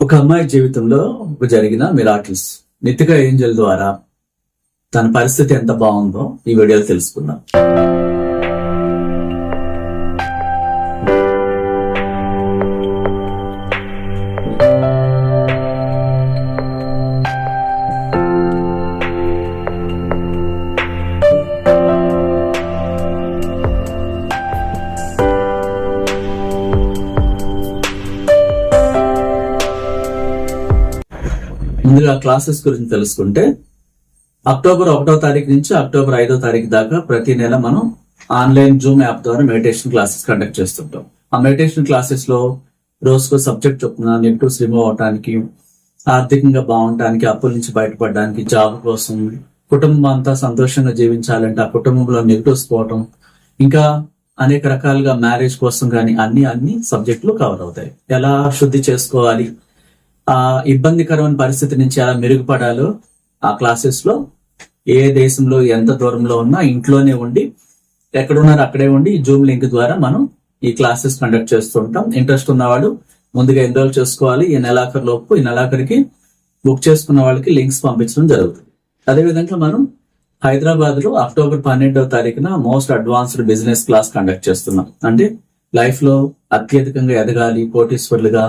ఒక అమ్మాయి జీవితంలో జరిగిన మిరాకిల్స్ నితిక ఏంజల్ ద్వారా తన పరిస్థితి ఎంత బాగుందో ఈ వీడియోలో తెలుసుకుందాం. ముందుగా క్లాసెస్ గురించి తెలుసుకుంటే అక్టోబర్ ఒకటో తారీఖు నుంచి అక్టోబర్ ఐదో తారీఖు దాకా ప్రతి నెల మనం ఆన్లైన్ జూమ్ యాప్ ద్వారా మెడిటేషన్ క్లాసెస్ కండక్ట్ చేస్తుంటాం. ఆ మెడిటేషన్ క్లాసెస్లో రోజుకో సబ్జెక్ట్ చొప్పున నెగిటివ్స్ రిమూవ్ అవడానికి ఆర్థికంగా బాగుంటానికి అప్పుల నుంచి బయటపడడానికి జాబ్ కోసం కుటుంబం అంతా సంతోషంగా జీవించాలంటే ఆ కుటుంబంలో నెగిటివ్స్ పోవటం ఇంకా అనేక రకాలుగా మ్యారేజ్ కోసం కానీ అన్ని అన్ని సబ్జెక్టులు కవర్ అవుతాయి. ఎలా శుద్ధి చేసుకోవాలి? ఆ ఇబ్బందికరమైన పరిస్థితి నుంచి ఎలా మెరుగుపడాలో ఆ క్లాసెస్లో ఏ దేశంలో ఎంత దూరంలో ఉన్నా ఇంట్లోనే ఉండి ఎక్కడున్నారో అక్కడే ఉండి జూమ్ లింక్ ద్వారా మనం ఈ క్లాసెస్ కండక్ట్ చేస్తూ ఉంటాం. ఇంట్రెస్ట్ ఉన్నవాళ్ళు ముందుగా ఎన్రోల్ చేసుకోవాలి ఈ నెలాఖరు లోపు ఈ నెలాఖరికి బుక్ చేసుకున్న వాళ్ళకి లింక్స్ పంపించడం జరుగుతుంది. అదేవిధంగా మనం హైదరాబాద్లో అక్టోబర్ పన్నెండవ తారీఖున most advanced business class conduct చేస్తున్నాం. అంటే లైఫ్లో అత్యధికంగా ఎదగాలి కోటీశ్వర్లుగా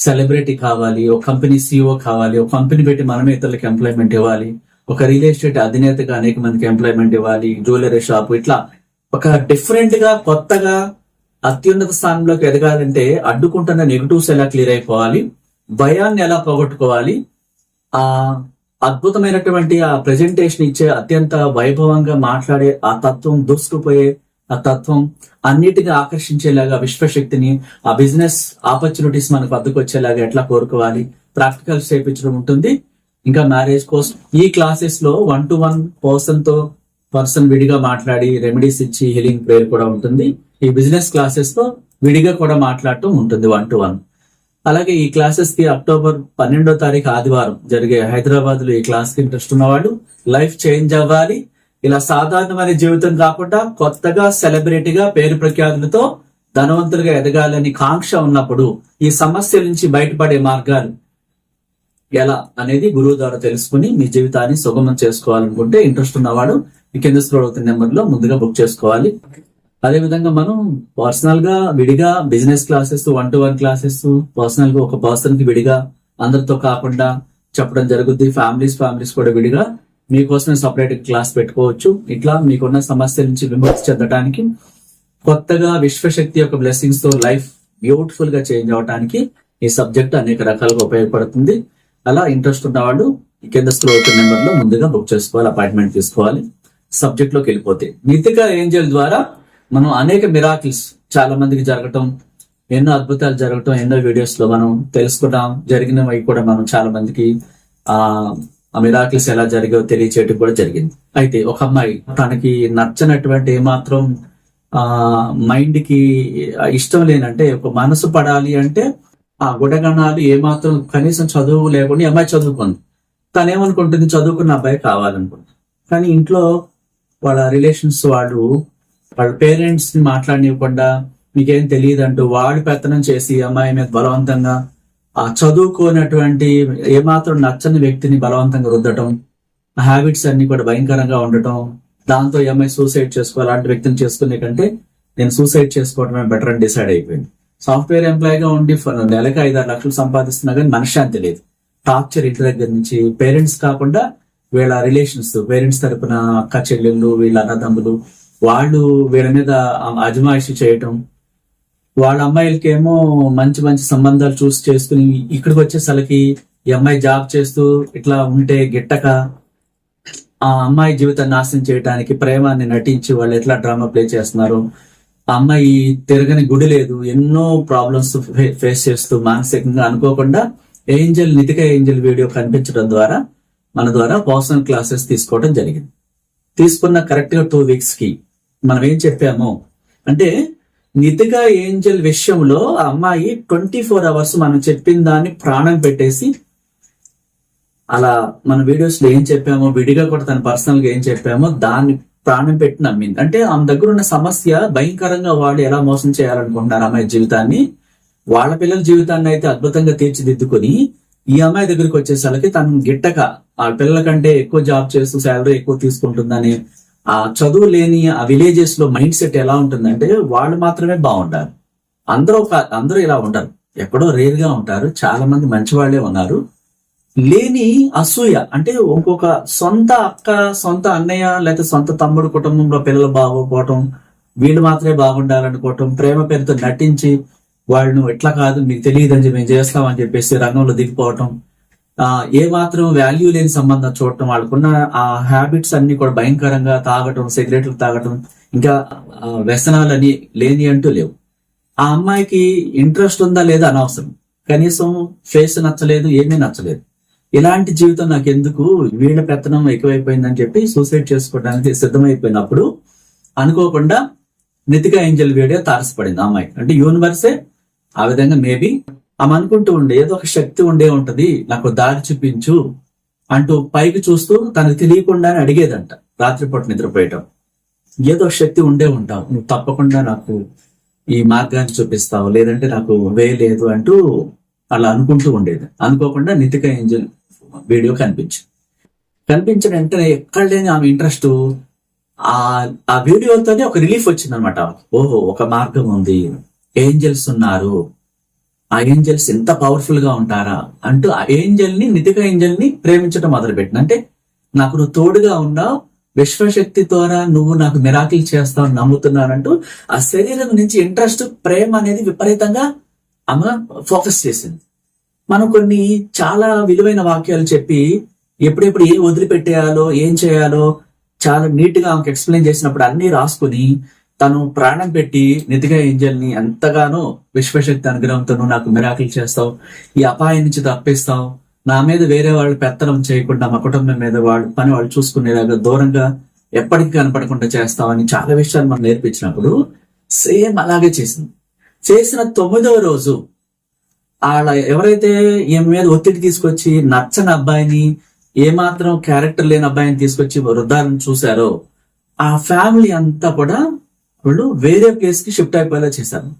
సెలబ్రిటీ కావాలి ఒక కంపెనీ సీఓ కావాలి ఒక కంపెనీ పెట్టి మనమే ఇతరులకు ఎంప్లాయ్మెంట్ ఇవ్వాలి ఒక రియల్ ఎస్టేట్ అధినేతగా అనేక మందికి ఎంప్లాయ్మెంట్ ఇవ్వాలి జ్యువెలరీ షాప్ ఇట్లా ఒక డిఫరెంట్గా కొత్తగా అత్యున్నత స్థానంలోకి ఎదగాలంటే అడ్డుకుంటున్న నెగిటివ్స్ ఎలా క్లియర్ అయిపోవాలి భయాన్ని ఎలా పోగొట్టుకోవాలి ఆ అద్భుతమైనటువంటి ఆ ప్రెజెంటేషన్ ఇచ్చే అత్యంత వైభవంగా మాట్లాడే ఆ తత్వం దూసుకుపోయే ఆ తత్వం అన్నిటిగా ఆకర్షించేలాగా విశ్వశక్తిని ఆ బిజినెస్ ఆపర్చునిటీస్ మనకు వద్దకు వచ్చేలాగా ఎట్లా కోరుకోవాలి? ప్రాక్టికల్స్ చేయించడం ఉంటుంది. ఇంకా మ్యారేజ్ కోసం ఈ క్లాసెస్లో వన్ టు వన్ పర్సన్తో పర్సన్ విడిగా మాట్లాడి రెమెడీస్ ఇచ్చి హీలింగ్ ప్రేయర్ కూడా ఉంటుంది. ఈ బిజినెస్ క్లాసెస్లో విడిగా కూడా మాట్లాడటం ఉంటుంది వన్ టు వన్ అలాగే ఈ క్లాసెస్కి అక్టోబర్ పన్నెండో తారీఖు ఆదివారం జరిగే హైదరాబాద్లో ఈ క్లాస్కి ఇంట్రెస్ట్ ఉన్నవాళ్ళు లైఫ్ చేంజ్ అవ్వాలి. ఇలా సాధారణమైన జీవితం కాకుండా కొత్తగా సెలబ్రిటీగా పేరు ప్రఖ్యాతులతో ధనవంతులుగా ఎదగాలని కాంక్ష ఉన్నప్పుడు ఈ సమస్య నుంచి బయటపడే మార్గాలు ఎలా అనేది గురువు ద్వారా తెలుసుకుని మీ జీవితాన్ని సుగమం చేసుకోవాలనుకుంటే ఇంట్రెస్ట్ ఉన్నవాడు ఈ కింద స్క్రోల్ అవుతున్న నెంబర్లో ముందుగా బుక్ చేసుకోవాలి. అదేవిధంగా మనం పర్సనల్గా విడిగా business classes one to one classes పర్సనల్గా ఒక పర్సన్కి విడిగా అందరితో కాకుండా చెప్పడం జరుగుద్ది. ఫ్యామిలీస్ ఫ్యామిలీస్ కూడా విడిగా మీకోసమే సపరేట్ క్లాస్ పెట్టుకోవచ్చు. ఇట్లా మీకున్న సమస్య నుంచి విముక్తి చెందడానికి కొత్తగా విశ్వశక్తి యొక్క బ్లెస్సింగ్స్తో లైఫ్ బ్యూటిఫుల్గా చేంజ్ అవడానికి ఈ సబ్జెక్ట్ అనేక రకాలుగా ఉపయోగపడుతుంది. అలా ఇంట్రెస్ట్ ఉన్న వాళ్ళు కింద స్క్రోల్ అవుతున్న నెంబర్లో ముందుగా బుక్ చేసుకోవాలి అపాయింట్మెంట్ తీసుకోవాలి సబ్జెక్ట్లోకి వెళ్ళిపోతే. నితిక ఏంజల్ ద్వారా మనం అనేక మిరాకిల్స్ చాలా మందికి జరగటం ఎన్నో అద్భుతాలు జరగటం ఎన్నో వీడియోస్లో మనం తెలుసుకున్నాం. జరిగినవి కూడా మనం చాలా మందికి ఆ ఆ మిరాకిల్స్ ఎలా జరిగాయో తెలియచేయటం కూడా జరిగింది. అయితే ఒక అమ్మాయి తనకి నచ్చనటువంటి ఏమాత్రం ఆ మైండ్కి ఇష్టం లేనంటే ఒక మనసు పడాలి అంటే ఆ గుడగణాలు ఏమాత్రం కనీసం చదువు లేకుండా అమ్మాయి చదువుకుంది. తనేమనుకుంటుంది చదువుకున్న అబ్బాయి కావాలనుకుంటుంది. కానీ ఇంట్లో వాళ్ళ రిలేషన్స్ వాళ్ళు వాళ్ళ పేరెంట్స్ని మాట్లాడనివ్వకుండా మీకేం తెలియదు అంటూ వాడి పెత్తనం చేసి అమ్మాయి మీద బలవంతంగా చదువుకోనటువంటి ఏమాత్రం నచ్చని వ్యక్తిని బలవంతంగా రుద్దటం హ్యాబిట్స్ అన్ని కూడా భయంకరంగా ఉండటం దాంతో ఈ సూసైడ్ చేసుకో అలాంటి వ్యక్తిని చేసుకునే కంటే నేను సూసైడ్ చేసుకోవడమే బెటర్ అని డిసైడ్ అయిపోయింది. సాఫ్ట్వేర్ ఎంప్లాయీగా ఉండి నెలకు ఐదు ఐదారు లక్షలు సంపాదిస్తున్నా కానీ మనశ్శాంతి లేదు. టార్చర్ ఇంటి దగ్గర నుంచి పేరెంట్స్ కాకుండా వీళ్ళ రిలేషన్స్ పేరెంట్స్ తరపున అక్క చెల్లెళ్ళు వీళ్ళ అన్నదమ్ములు వాళ్ళు వీళ్ళ మీద అజమాయిషి చేయటం వాళ్ళ అమ్మాయిలకేమో మంచి మంచి సంబంధాలు చూసి చేసుకుని ఇక్కడికి వచ్చేసరికి ఈ అమ్మాయి జాబ్ చేస్తూ ఇట్లా ఉంటే గిట్టక ఆ అమ్మాయి జీవితాన్ని నాశనం చేయడానికి ప్రేమాన్ని నటించి వాళ్ళు ఎట్లా డ్రామా ప్లే చేస్తున్నారు? ఆ అమ్మాయి తిరగని గుడి లేదు ఎన్నో ప్రాబ్లమ్స్ ఫేస్ చేస్తూ మానసికంగా అనుకోకుండా ఏంజల్ నితిక ఏంజల్ వీడియో కనిపించడం ద్వారా మన ద్వారా పర్సనల్ క్లాసెస్ తీసుకోవడం జరిగింది. తీసుకున్న కరెక్ట్గా టూ వీక్స్కి మనం ఏం చెప్పాము అంటే నితిగా ఏంజల్ విషయంలో ఆ అమ్మాయి ట్వంటీ ఫోర్ అవర్స్ మనం చెప్పిన దాన్ని ప్రాణం పెట్టేసి అలా మన వీడియోస్లో ఏం చెప్పామో విడిగా కూడా తన పర్సనల్గా ఏం చెప్పామో దాన్ని ప్రాణం పెట్టి నమ్మింది. అంటే ఆమె దగ్గర ఉన్న సమస్య భయంకరంగా వాడు ఎలా మోసం చేయాలనుకుంటున్నారు అమ్మాయి జీవితాన్ని? వాళ్ళ పిల్లల జీవితాన్ని అయితే అద్భుతంగా తీర్చిదిద్దుకొని ఈ అమ్మాయి దగ్గరికి వచ్చేసరికి తను గిట్టక ఆ పిల్లల కంటే ఎక్కువ జాబ్ చేస్తూ శాలరీ ఎక్కువ తీసుకుంటుందని ఆ చదువు లేని ఆ విలేజెస్లో మైండ్ సెట్ ఎలా ఉంటుందంటే వాళ్ళు మాత్రమే బాగుంటారు అందరూ ఒక అందరూ ఇలా ఉంటారు ఎక్కడో రేర్గా ఉంటారు. చాలా మంది మంచి వాళ్ళే ఉన్నారు. లేని అసూయ అంటే ఇంకొక సొంత అక్క సొంత అన్నయ్య లేకపోతే సొంత తమ్ముడు కుటుంబంలో పిల్లలు బాగోపోవటం వీళ్ళు మాత్రమే బాగుండాలనుకోవటం ప్రేమ పేరుతో నటించి వాళ్ళను ఎట్లా కాదు మీకు తెలియదని మేము చేస్తామని చెప్పేసి రంగంలో దిగిపోవటం ఏ మాత్రం వాల్యూ లేని సంబంధం చూడటం వాళ్ళకున్న ఆ హ్యాబిట్స్ అన్ని కూడా భయంకరంగా తాగటం సిగరెట్లు తాగటం ఇంకా వ్యసనాలని లేని అంటూ లేవు. ఆ అమ్మాయికి ఇంట్రెస్ట్ ఉందా లేదా అనవసరం. కనీసం ఫేస్ నచ్చలేదు ఏమీ నచ్చలేదు. ఇలాంటి జీవితం నాకు ఎందుకు? వీళ్ళ పెత్తనం ఎక్కువైపోయిందని చెప్పి సూసైడ్ చేసుకోవడానికి సిద్ధమైపోయినప్పుడు అనుకోకుండా నితిక ఏంజల్ వీడియో తారసపడింది అమ్మాయి అంటే యూనివర్సే ఆ విధంగా మేబీ ఆమె అనుకుంటూ ఉండే ఏదో ఒక శక్తి ఉండే ఉంటది నాకు దారి చూపించు అంటూ పైకి చూస్తూ తనకు తెలియకుండానే అడిగేదంట. రాత్రిపూట నిద్రపోయటం ఏదో శక్తి ఉండే ఉంటావు నువ్వు తప్పకుండా నాకు ఈ మార్గాన్ని చూపిస్తావు లేదంటే నాకు వే లేదు అంటూ అలా అనుకుంటూ ఉండేది. అనుకోకుండా నితిక ఏంజల్ వీడియో కనిపించింది. కనిపించిన వెంటనే ఎక్కడ లేని ఆమె ఇంట్రెస్ట్ ఆ ఆ వీడియోతోనే ఒక రిలీఫ్ వచ్చింది అనమాట ఓహో ఒక మార్గం ఉంది. ఏంజల్స్ ఉన్నారు. ఆ ఏంజల్స్ ఎంత పవర్ఫుల్గా ఉంటారా అంటూ ఆ ఏంజల్ని నితిక ఏంజల్ని ప్రేమించడం మొదలుపెట్టిన అంటే నాకు నువ్వు తోడుగా ఉన్నావు విశ్వశక్తి ద్వారా నువ్వు నాకు మిరాకిల్ చేస్తావు నమ్ముతున్నానంటూ ఆ శరీరం నుంచి ఇంట్రెస్ట్ ప్రేమ అనేది విపరీతంగా ఆమె ఫోకస్ చేసింది. మనం కొన్ని చాలా విలువైన వాక్యాలు చెప్పి ఎప్పుడెప్పుడు ఏం వదిలిపెట్టేయాలో ఏం చేయాలో చాలా నీట్గా ఆమెకు ఎక్స్ప్లెయిన్ చేసినప్పుడు అన్ని రాసుకుని తను ప్రాణం పెట్టి నితిగా ఏంజల్ని ఎంతగానో విశ్వశక్తి అనుగ్రహంతో నాకు మిరాకిల్ చేస్తావు. ఈ అపాయం నుంచి తప్పిస్తావు. నా మీద వేరే వాళ్ళు పెత్తనం చేయకుండా మా కుటుంబం మీద వాళ్ళు పని వాళ్ళు చూసుకునేలాగా దూరంగా ఎప్పటికీ కనపడకుండా చేస్తావని చాలా విషయాలు మనం నేర్పించినప్పుడు సేమ్ అలాగే చేసింది. చేసిన తొమ్మిదవ రోజు వాళ్ళ ఎవరైతే ఈమె మీద ఒత్తిడి తీసుకొచ్చి నచ్చని అబ్బాయిని ఏమాత్రం క్యారెక్టర్ లేని అబ్బాయిని తీసుకొచ్చి వృద్ధాలను చూశారో ఆ ఫ్యామిలీ అంతా కూడా వాళ్ళు వేరే ప్లేస్కి షిఫ్ట్ అయిపోయేలా చేశాను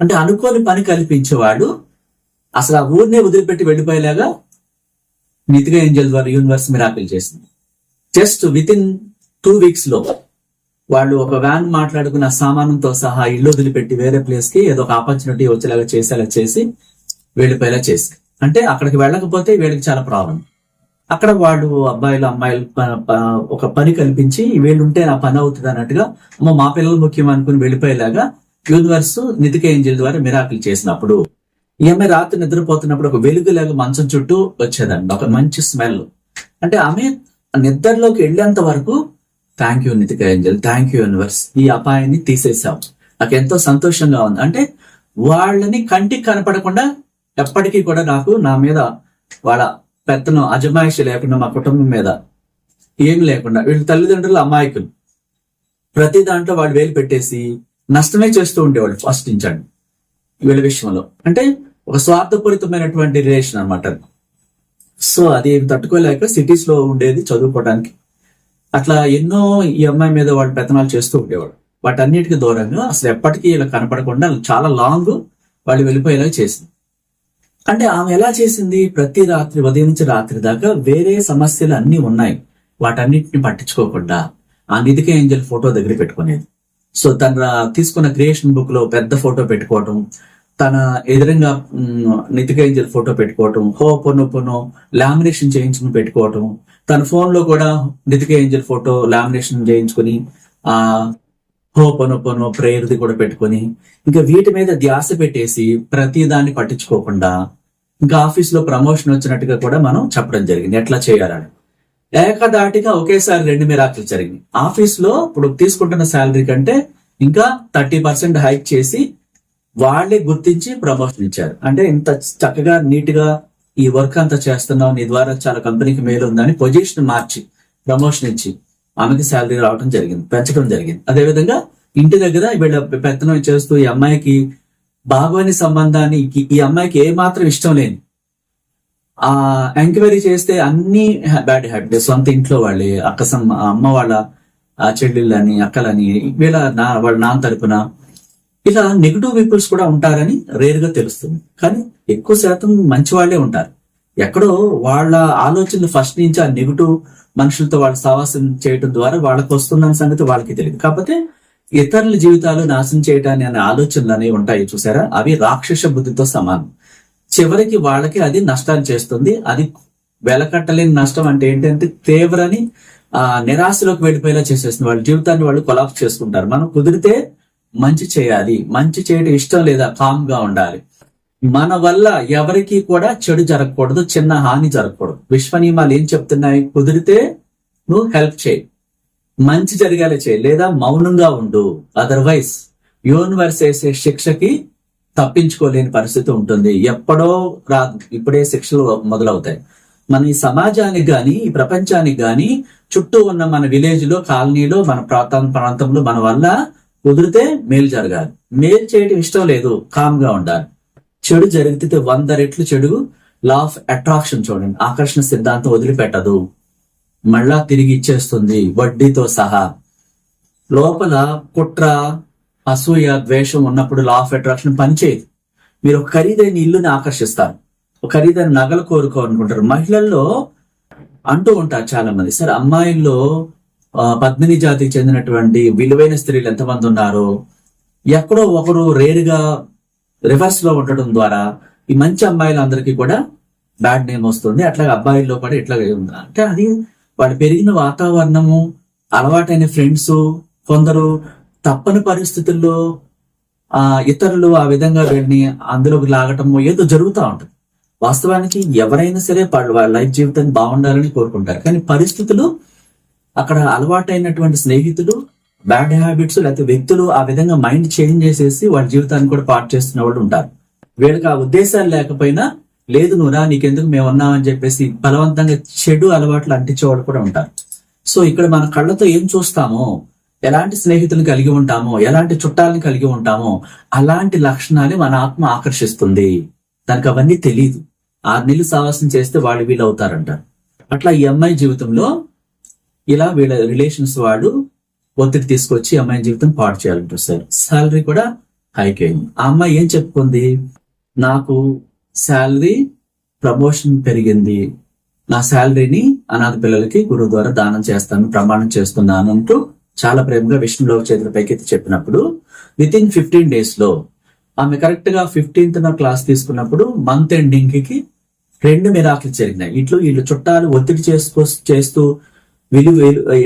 అంటే అనుకోని పని కల్పించేవాడు అసలు ఆ ఊరినే వదిలిపెట్టి వెళ్ళిపోయేలాగా నితిగా ఏంజల్ ద్వారా యూనివర్స్ మిరాకిల్ చేసింది. జస్ట్ విత్ ఇన్ టూ వీక్స్లో వాళ్ళు ఒక వ్యాన్ మాట్లాడుకున్న సామానంతో సహా ఇల్లు వదిలిపెట్టి వేరే ప్లేస్కి ఏదో ఒక ఆపర్చునిటీ వచ్చేలాగా చేసేలా చేసి వెళ్ళిపోయేలా చేసి అంటే అక్కడికి వెళ్ళకపోతే వీళ్ళకి చాలా ప్రాబ్లం అక్కడ వాళ్ళు అబ్బాయిలు అమ్మాయిలు ఒక పని కల్పించి వీళ్ళు ఉంటే నా పని అవుతుంది అన్నట్టుగా మా పిల్లలు ముఖ్యం అనుకుని వెళ్ళిపోయేలాగా యూనివర్స్ నితిక ఏంజల్ ద్వారా మిరాకులు చేసినప్పుడు ఈ అమ్మాయి రాత్రి నిద్రపోతున్నప్పుడు ఒక వెలుగులాగా మంచం చుట్టూ వచ్చేదండి. ఒక మంచి స్మెల్. అంటే ఆమె నిద్రలోకి వెళ్ళేంత వరకు thank you Nithika angel. Thank you universe ఈ అపాయాన్ని తీసేసాం నాకు ఎంతో సంతోషంగా ఉంది. అంటే వాళ్ళని కంటికి కనపడకుండా ఎప్పటికీ కూడా నాకు నా మీద వాళ్ళ పెత్తనం అజమాయిషి లేకుండా మా కుటుంబం మీద ఏం లేకుండా వీళ్ళ తల్లిదండ్రులు అమాయకులు. ప్రతి దాంట్లో వాడు వేలు పెట్టేసి నష్టమే చేస్తూ ఉండేవాళ్ళు ఫస్ట్ నుంచండి వీళ్ళ విషయంలో. అంటే ఒక స్వార్థపూరితమైనటువంటి రిలేషన్ అనమాట సో అది తట్టుకోలేక సిటీస్లో ఉండేది చదువుకోవడానికి. అట్లా ఎన్నో ఈ అమ్మాయి మీద వాడు పెత్తనాలు చేస్తూ ఉండేవాడు వాటన్నిటికీ దూరంగా అసలు ఎప్పటికీ ఇలా కనపడకుండా చాలా లాంగ్ వాళ్ళు వెళ్ళిపోయేలాగా చేసింది. అంటే ఆమె ఎలా చేసింది? ప్రతి రాత్రి ఉదయం నుంచి రాత్రి దాకా వేరే సమస్యలు అన్ని ఉన్నాయి. వాటన్నిటిని పట్టించుకోకుండా ఆ నిధిక ఏంజల్ ఫోటో దగ్గర పెట్టుకునేది. సో తన రా- తీసుకున్న క్రియేషన్ బుక్లో పెద్ద ఫోటో పెట్టుకోవటం తన ఎదురంగా నితిక ఏంజల్ ఫోటో పెట్టుకోవటం హో పొను పొను లామినేషన్ చేయించుకుని పెట్టుకోవటం తన ఫోన్లో కూడా నితిక ఏంజల్ ఫోటో లామినేషన్ చేయించుకుని ఆ హో ప్రేయర్ది కూడా పెట్టుకొని ఇంకా వీటి మీద ధ్యాస పెట్టేసి ప్రతి దాన్ని పట్టించుకోకుండా ఇంకా ఆఫీస్లో ప్రమోషన్ వచ్చినట్టుగా కూడా మనం చెప్పడం జరిగింది. ఎట్లా చేయాలని. ఏకదాటిగా ఒకేసారి రెండు మిరాకులు జరిగింది. ఆఫీస్లో ఇప్పుడు తీసుకుంటున్న శాలరీ కంటే ఇంకా థర్టీ పర్సెంట్ హైక్ చేసి వాళ్ళే గుర్తించి ప్రమోషన్ ఇచ్చారు. అంటే ఇంత చక్కగా నీట్గా ఈ వర్క్ అంతా చేస్తున్నావు నీ ద్వారా చాలా కంపెనీకి మేలు ఉందని పొజిషన్ మార్చి ప్రమోషన్ ఇచ్చి ఆమెకి శాలరీ రావడం జరిగింది పెంచడం జరిగింది. అదే విధంగా ఇంటి దగ్గర వీళ్ళ పెత్తనం చేస్తూ ఈ అమ్మాయికి బాగోని సంబంధాన్ని ఈ- అమ్మాయికి ఏ మాత్రం ఇష్టం లేని ఆ ఎంక్వైరీ చేస్తే అన్ని బ్యాడ్ హ్యాబిట్ సొంత ఇంట్లో వాళ్ళే అక్కసమ్మ అమ్మ వాళ్ళ ఆ చెల్లెళ్ళని అక్కలని వీళ్ళ నా వాళ్ళ నాన్న తరపున ఇలా నెగిటివ్ పీపుల్స్ కూడా ఉంటారని రేర్గా తెలుస్తుంది. కానీ ఎక్కువ శాతం మంచి వాళ్ళే ఉంటారు. ఎక్కడో వాళ్ళ ఆలోచనలు ఫస్ట్ నుంచి ఆ నెగిటివ్ మనుషులతో వాళ్ళు సహవాసం చేయడం ద్వారా వాళ్ళకి వస్తున్న సంగతి వాళ్ళకి తెలియదు. కాకపోతే ఇతరుల జీవితాలు నాశనం చేయటాన్ని అనే ఆలోచనలు అనేవి ఉంటాయి చూసారా? అవి రాక్షస బుద్ధితో సమానం. చివరికి వాళ్ళకి అది నష్టాన్ని చేస్తుంది. అది వెలకట్టలేని నష్టం అంటే ఏంటంటే తీవ్రని ఆ నిరాశలోకి వెళ్ళిపోయేలా చేసేస్తుంది. వాళ్ళ జీవితాన్ని వాళ్ళు కొలాప్స్ చేసుకుంటారు. మనం కుదిరితే మంచి చేయాలి. మంచి చేయడం ఇష్టం లేదా కామ్గా ఉండాలి. మన వల్ల ఎవరికి కూడా చెడు జరగకూడదు చిన్న హాని జరగకూడదు. విశ్వనియమాలు ఏం చెప్తున్నాయి? కుదిరితే నువ్వు హెల్ప్ చేయి. మంచి జరిగేలా చేయి. లేదా మౌనంగా ఉండు. అదర్వైజ్ యూనివర్స్ వేసే శిక్షకి తప్పించుకోలేని పరిస్థితి ఉంటుంది. ఎప్పుడో రా ఇప్పుడే శిక్షలు మొదలవుతాయి. మన ఈ సమాజానికి కానీ ఈ ప్రపంచానికి కానీ చుట్టూ ఉన్న మన విలేజ్లో కాలనీలో మన ప్రాంతం ప్రాంతంలో మన వల్ల కుదిరితే మేలు జరగాలి. మేలు చేయడం ఇష్టం లేదు. కామ్గా ఉండాలి. చెడు జరిగితే వంద రెట్లు చెడు. లా ఆఫ్ అట్రాక్షన్ చూడండి. ఆకర్షణ సిద్ధాంతం వదిలిపెట్టదు. మళ్ళా తిరిగి ఇచ్చేస్తుంది వడ్డీతో సహా. లోపల కుట్ర అసూయ ద్వేషం ఉన్నప్పుడు లా ఆఫ్ అట్రాక్షన్ పనిచేయదు. మీరు ఒక ఖరీదైన ఇల్లుని ఆకర్షిస్తారు. ఒక ఖరీదైన నగలు కోరుకోవాలనుకుంటారు. మహిళల్లో అంటూ ఉంటారు చాలా మంది సరే అమ్మాయిల్లో పద్మిని జాతికి చెందినటువంటి విలువైన స్త్రీలు ఎంతమంది ఉన్నారో? ఎక్కడో ఒకరు రేరుగా రివర్స్లో ఉండడం ద్వారా ఈ మంచి అమ్మాయిలందరికీ కూడా బ్యాడ్ నేమ్ వస్తుంది. అట్లాగే అబ్బాయిల్లో కూడా ఇట్లాగే ఉంది. అంటే అది వాళ్ళు పెరిగిన వాతావరణము అలవాటైన ఫ్రెండ్స్ కొందరు తప్పని పరిస్థితుల్లో ఆ ఇతరులు ఆ విధంగా వీళ్ళని అందులోకి లాగటము ఏదో జరుగుతూ ఉంటుంది. వాస్తవానికి ఎవరైనా సరే వాళ్ళు వాళ్ళ లైఫ్ జీవితాన్ని బాగుండాలని కోరుకుంటారు. కానీ పరిస్థితులు అక్కడ అలవాటైనటువంటి స్నేహితులు బ్యాడ్ హ్యాబిట్స్ లేకపోతే వ్యక్తులు ఆ విధంగా మైండ్ చేంజ్ చేసేసి వాళ్ళ జీవితాన్ని కూడా పాటు చేస్తున్న వాళ్ళు ఉంటారు. వీళ్ళకి ఆ ఉద్దేశాలు లేకపోయినా లేదు నువ్వురా నీకెందుకు మేము ఉన్నామని చెప్పేసి బలవంతంగా చెడు అలవాట్లు అంటించే వాళ్ళు కూడా ఉంటారు. సో ఇక్కడ మన కళ్ళతో ఏం చూస్తామో ఎలాంటి స్నేహితులు కలిగి ఉంటామో ఎలాంటి చుట్టాలను కలిగి ఉంటామో అలాంటి లక్షణాలు మన ఆత్మ ఆకర్షిస్తుంది. దానికి అవన్నీ తెలియదు ఆరు నెలలు సావాసం చేస్తే వాళ్ళు వీళ్ళు అవుతారంట అట్లా ఈ అమ్మాయి జీవితంలో ఇలా వీళ్ళ రిలేషన్స్ వాడు ఒత్తిడి తీసుకొచ్చి అమ్మాయి జీవితం పాడు చేయాలని సార్. శాలరీ కూడా హైక్ అయింది. ఆ అమ్మాయి ఏం చెప్పుకుంది? నాకు శాలరీ ప్రమోషన్ పెరిగింది. నా శాలరీని అనాథ పిల్లలకి గురువు ద్వారా దానం చేస్తాను ప్రమాణం చేస్తున్నాను అంటూ చాలా ప్రేమగా విష్ణులో చేతుల పైకెత్తి చెప్పినప్పుడు విత్ ఇన్ ఫిఫ్టీన్ డేస్లో ఆమె కరెక్ట్గా ఫిఫ్టీన్త్ నా క్లాస్ తీసుకున్నప్పుడు మంత్ ఎండింగ్కి రెండు మిరాకులు జరిగినాయి. ఇట్లు వీళ్ళు చుట్టాలు ఒత్తిడి చేసుకో చేస్తూ వీళ్ళు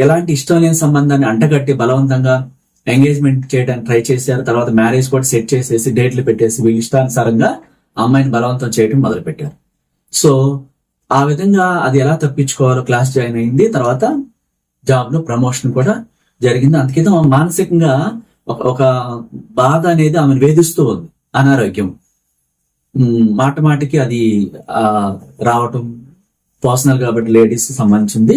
ఎలాంటి ఇష్టం లేని సంబంధాన్ని అంటగట్టి బలవంతంగా ఎంగేజ్మెంట్ చేయడానికి ట్రై చేశారు. తర్వాత మ్యారేజ్ కూడా సెట్ చేసేసి డేట్లు పెట్టేసి వీళ్ళ ఇష్టానుసారంగా అమ్మాయిని బలవంతం చేయడం మొదలు పెట్టారు సో ఆ విధంగా అది ఎలా తప్పించుకోవాలో క్లాస్ జాయిన్ అయింది. తర్వాత జాబ్లో ప్రమోషన్ కూడా జరిగింది. అందుకే ఆమె మానసికంగా ఒక బాధ అనేది ఆమెను వేధిస్తూ ఉంది. అనారోగ్యం. మాట మాటికి అది రావటం పర్సనల్ కాబట్టి లేడీస్ సంబంధించింది.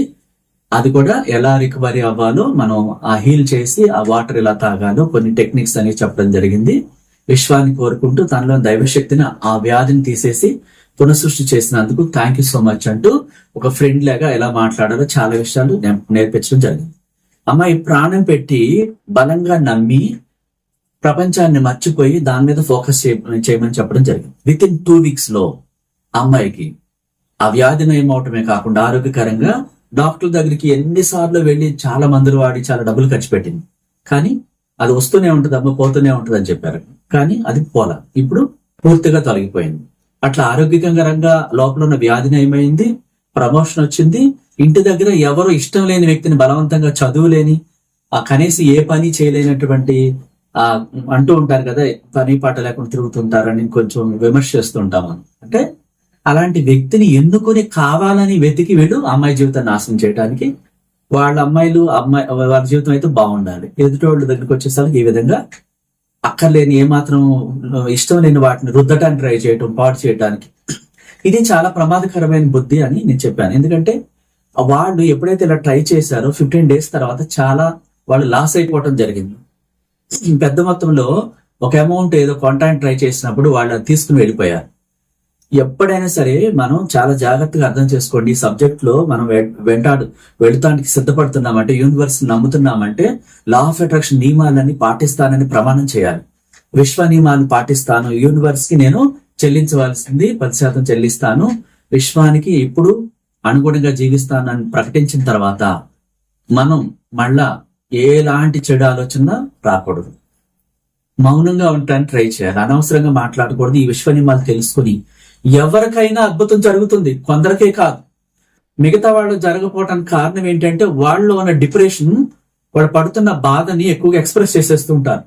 అది కూడా ఎలా రికవరీ అవ్వాలో మనం ఆ హీల్ చేసి ఆ వాటర్ ఎలా తాగాలో కొన్ని టెక్నిక్స్ అనేవి చెప్పడం జరిగింది. విశ్వాన్ని కోరుకుంటూ తనలో దైవశక్తిని ఆ వ్యాధిని తీసేసి పునఃసృష్టి చేసినందుకు థ్యాంక్ యూ సో మచ్ అంటూ ఒక ఫ్రెండ్ లాగా ఎలా మాట్లాడాలో చాలా విషయాలు నేర్పించడం జరిగింది. అమ్మాయి ప్రాణం పెట్టి బలంగా నమ్మి ప్రపంచాన్ని మర్చిపోయి దాని మీద ఫోకస్ చేయమని చెప్పడం జరిగింది. విత్ ఇన్ టూ వీక్స్లో అమ్మాయికి ఆ వ్యాధి నయమవటమే కాకుండా ఆరోగ్యకరంగా డాక్టర్ దగ్గరికి ఎన్నిసార్లు వెళ్ళి చాలా మందులు వాడి చాలా డబ్బులు ఖర్చు పెట్టింది. కానీ అది వస్తూనే ఉంటుంది అమ్మ పోతూనే ఉంటుంది అని చెప్పారు. కానీ అది పోల. ఇప్పుడు పూర్తిగా తొలగిపోయింది. అట్లా ఆరోగ్యకరంగా లోపల ఉన్న వ్యాధి నయమైంది ప్రమోషన్ వచ్చింది. ఇంటి దగ్గర ఎవరు ఇష్టం లేని వ్యక్తిని బలవంతంగా చదువు లేని ఆ కనీసం ఏ పని చేయలేనటువంటి ఆ అంటూ ఉంటారు కదా పని పాట లేకుండా తిరుగుతుంటారని కొంచెం విమర్శ అంటే అలాంటి వ్యక్తిని ఎన్నుకొని కావాలని వెతికి వీళ్ళు అమ్మాయి జీవితం నాశనం చేయడానికి వాళ్ళ అమ్మాయిలు అమ్మాయి వాళ్ళ జీవితం అయితే బాగుండాలి. ఎదుటోళ్ళ దగ్గరికి వచ్చేసరికి ఈ విధంగా అక్కర్లేని ఏమాత్రం ఇష్టం లేని వాటిని రుద్దటానికి ట్రై చేయటం పాడు చేయడానికి ఇది చాలా ప్రమాదకరమైన బుద్ధి అని నేను చెప్పాను. ఎందుకంటే వాళ్ళు ఎప్పుడైతే ఇలా ట్రై చేశారో ఫిఫ్టీన్ డేస్ తర్వాత చాలా వాళ్ళు లాస్ అయిపోవటం జరిగింది. పెద్ద మొత్తంలో ఒక అమౌంట్ ఏదో కొనడానికి ట్రై చేసినప్పుడు వాళ్ళు అది తీసుకుని వెళ్ళిపోయారు. ఎప్పుడైనా సరే మనం చాలా జాగ్రత్తగా అర్థం చేసుకోండి. సబ్జెక్ట్లో మనం వె- వెంటాడు వెళుతానికి సిద్ధపడుతున్నామంటే యూనివర్స్ నమ్ముతున్నామంటే లా ఆఫ్ అట్రాక్షన్ నియమాలని పాటిస్తానని ప్రమాణం చేయాలి. విశ్వ నియమాలను పాటిస్తాను. యూనివర్స్కి నేను చెల్లించవలసింది పది శాతం చెల్లిస్తాను. విశ్వానికి ఇప్పుడు అనుగుణంగా జీవిస్తానని ప్రకటించిన తర్వాత మనం మళ్ళా ఎలాంటి చెడు ఆలోచన రాకూడదు. మౌనంగా ఉండటానికి ట్రై చేయాలి. అనవసరంగా మాట్లాడకూడదు. ఈ విశ్వ నియమాలు తెలుసుకుని ఎవరికైనా అద్భుతం జరుగుతుంది. కొందరికే కాదు. మిగతా వాళ్ళు జరగకపోవటానికి కారణం ఏంటంటే వాళ్ళు ఉన్న డిప్రెషన్ వాడు పడుతున్న బాధని ఎక్కువగా ఎక్స్ప్రెస్ చేసేస్తూ ఉంటారు.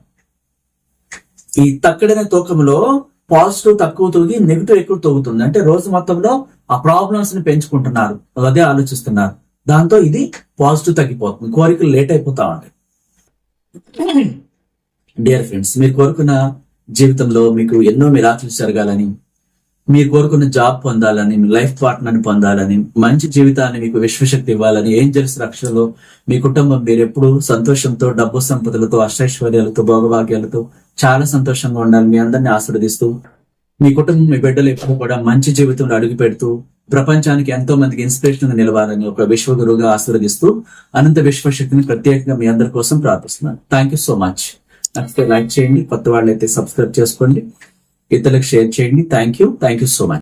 ఈ తక్కడిన తూకంలో పాజిటివ్ తక్కువ తూగి నెగిటివ్ ఎక్కువ తగ్గుతుంది అంటే రోజు మొత్తంలో ఆ ప్రాబ్లమ్స్ని పెంచుకుంటున్నారు అదే ఆలోచిస్తున్నారు. దాంతో ఇది పాజిటివ్ తగ్గిపోతుంది. కోరికలు లేట్ అయిపోతా ఉంటాయి. డియర్ ఫ్రెండ్స్ మీరు కోరుకున్న జీవితంలో మీకు ఎన్నో మిరాకిల్స్ జరగాలని మీరు కోరుకున్న జాబ్ పొందాలని మీ లైఫ్ పార్ట్నర్ పొందాలని మంచి జీవితాన్ని మీకు విశ్వశక్తి ఇవ్వాలని ఏంజల్స్ రక్షణలో మీ కుటుంబం మీరు ఎప్పుడు సంతోషంతో డబ్బు సంపదలతో అష్టైశ్వర్యాలతో భోగభాగ్యాలతో చాలా సంతోషంగా ఉండాలి మీ అందరిని ఆశీర్వదిస్తూ మీ కుటుంబం మీ బిడ్డలు ఎప్పుడు కూడా మంచి జీవితంలో అడుగు పెడుతూ ప్రపంచానికి ఎంతో మందికి ఇన్స్పిరేషన్ నిలవాలని ఒక విశ్వగురువుగా ఆశీర్వదిస్తూ అనంత విశ్వశక్తిని ప్రత్యేకంగా మీ అందరి కోసం ప్రార్థిస్తున్నాను. థ్యాంక్ యూ సో మచ్ నచ్చితే లైక్ చేయండి. కొత్త వాళ్ళైతే సబ్స్క్రైబ్ చేసుకోండి. ఇతరులకు షేర్ చేయండి. Thank you thank you so much